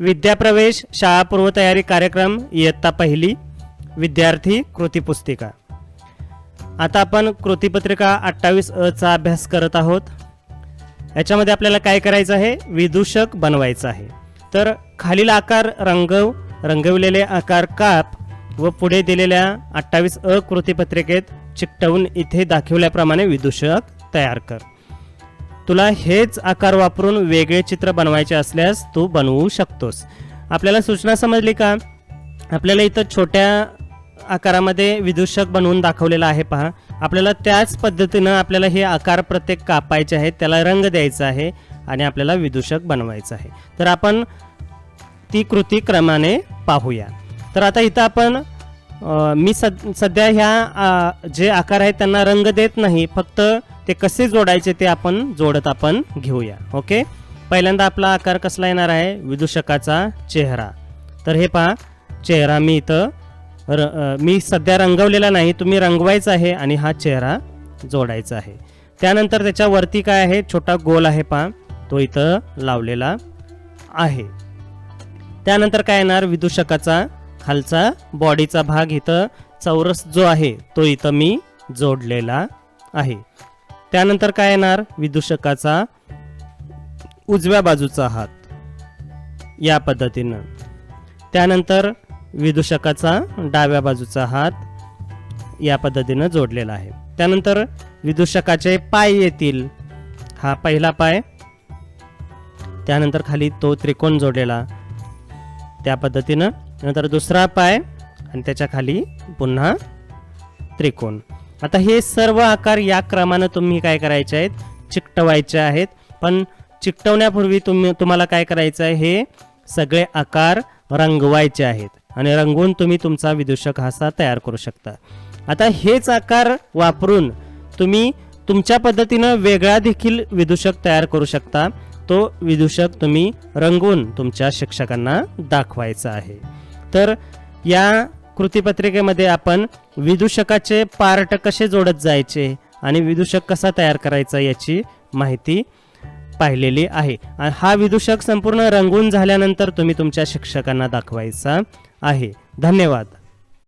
विद्याप्रवेश शाळा पूर्वतयारी कार्यक्रम इयत्ता पहिली विद्यार्थी कृतीपुस्तिका आता आपण कृतीपत्रिका अठ्ठावीस अचा अभ्यास करत आहोत. याच्यामध्ये आपल्याला काय करायचं आहे? विदूषक बनवायचं आहे. तर खालील आकार रंगव रंगविलेले आकार काप व पुढे दिलेल्या अठ्ठावीस अ कृतीपत्रिकेत चिकटवून इथे दाखवल्याप्रमाणे विदूषक तयार कर. तुला हेच आकार वापरून वेगळे चित्र बनवायचे असल्यास तू बनवू शकतोस. आपल्याला सूचना समजली का? आपल्याला इथं छोट्या आकारामध्ये विदूषक बनवून दाखवलेलं आहे पहा. आपल्याला त्याच पद्धतीनं आपल्याला हे आकार प्रत्येक कापायचे आहेत त्याला रंग द्यायचा आहे आणि आपल्याला विदूषक बनवायचं आहे. तर आपण ती कृती क्रमाने पाहूया. तर आता इथं आपण मी सद सध्या ह्या जे आकार आहेत त्यांना रंग देत नाही फक्त ते कसे जोडायचे ते आपण जोडत आपण घेऊया ओके? पहिल्यांदा आपला आकार कसला येणार आहे? विदूषकाचा चेहरा. तर हे पहा चेहरा मी इथं र मी सध्या रंगवलेला नाही तुम्ही रंगवायचा आहे आणि हा चेहरा जोडायचा आहे. त्यानंतर त्याच्यावरती काय आहे? छोटा गोल आहे पहा तो इथं लावलेला आहे. त्यानंतर काय येणार? विदूषकाचा खालचा बॉडीचा भाग इथं चौरस जो आहे तो इथं मी जोडलेला आहे. त्यानंतर काय येणार? विदूषकाचा उजव्या बाजूचा हात. या पद्धतीनं. त्यानंतर विदूषकाचा डाव्या बाजूचा हात या पद्धतीनं जोडलेला आहे. त्यानंतर विदूषकाचे पाय येतील. हा पहिला पाय. त्यानंतर खाली तो त्रिकोण जोडलेला. त्या पद्धतीनं. नंतर दुसरा पाय. आणि त्याच्याखाली पुन्हा त्रिकोण. आता हे सर्व आकार या क्रमानं तुम्ही काय करायचे आहेत? चिकटवायचे आहेत. पण चिकटवण्यापूर्वी तुम्ही तुम्हाला काय करायचं आहे? हे सगळे आकार रंगवायचे आहेत. आणि रंगवून तुम्ही तुमचा विदूषक हासा तयार करू शकता. आता हेच आकार वापरून तुम्ही तुमच्या पद्धतीनं वेगळा देखील विदूषक तयार करू शकता. तो विदूषक तुम्ही रंगवून तुमच्या शिक्षकांना दाखवायचा आहे. तर या कृतीपत्रिकेमध्ये आपण विदूषकाचे पार्ट कसे जोडत जायचे आणि विदूषक कसा तयार करायचा याची माहिती पाहिलेली आहे. आणि हा विदूषक संपूर्ण रंगून झाल्यानंतर तुम्ही तुमच्या शिक्षकांना दाखवायचा आहे. धन्यवाद.